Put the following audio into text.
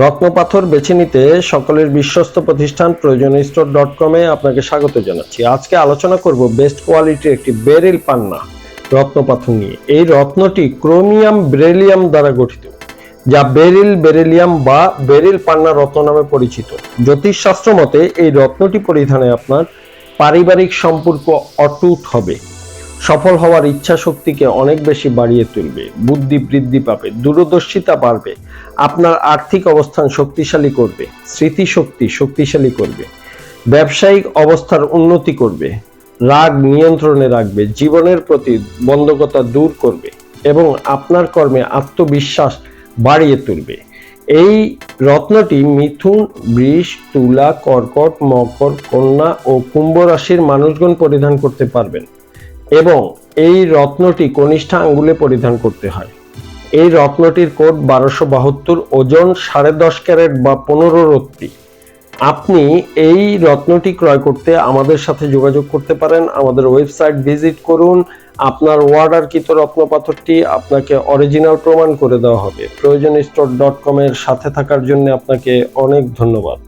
রত্নপাথর বেছে নিতে সকলের বিশ্বস্ত প্রতিষ্ঠান প্রয়োজন স্টোর ডট কমে আপনাকে স্বাগত জানাচ্ছি। আজকে আলোচনা করব বেস্ট কোয়ালিটির একটি বেরিল পান্না রত্নপাথর নিয়ে। এই রত্নটি ক্রোমিয়াম বেরিলিয়াম দ্বারা গঠিত, যা বেরিল বেরিলিয়াম বা বেরিল পান্না রত্ন নামে পরিচিত। জ্যোতিষশাস্ত্র মতে এই রত্নটি পরিধানে আপনার পারিবারিক সম্পর্ক অটুট হবে। সফল হওয়ার ইচ্ছা শক্তিকে অনেক বেশি বাড়িয়ে তুলবে, বুদ্ধি বৃদ্ধি পাবে, দূরদর্শিতা বাড়বে, আপনার আর্থিক অবস্থান শক্তিশালী করবে, স্মৃতিশক্তি শক্তিশালী করবে, ব্যবসায়িক অবস্থার উন্নতি করবে, রাগ নিয়ন্ত্রণে রাখবে, জীবনের প্রতি বন্ধকতা দূর করবে এবং আপনার কর্মে আত্মবিশ্বাস বাড়িয়ে তুলবে। এই রত্নটি মিথুন, বৃষ, তুলা, কর্কট, মকর, কন্যা ও কুম্ভ রাশির মানুষগণ পরিধান করতে পারবেন। এবং এই রত্নটি কনিষ্ঠা আঙ্গুলে পরিধান করতে হয়। এই রত্নটির কোড বারোশো বাহাত্তর, ওজন সাড়ে দশ ক্যারেট বা পনেরো রত্তি। আপনি এই রত্নটি ক্রয় করতে আমাদের সাথে যোগাযোগ করতে পারেন। আমাদের ওয়েবসাইট ভিজিট করুন। আপনার অর্ডারকৃত রত্নপাথরটি আপনাকে অরিজিনাল প্রমাণ করে দেওয়া হবে। প্রয়োজন স্টোর ডট কমের সাথে থাকার জন্য আপনাকে অনেক ধন্যবাদ।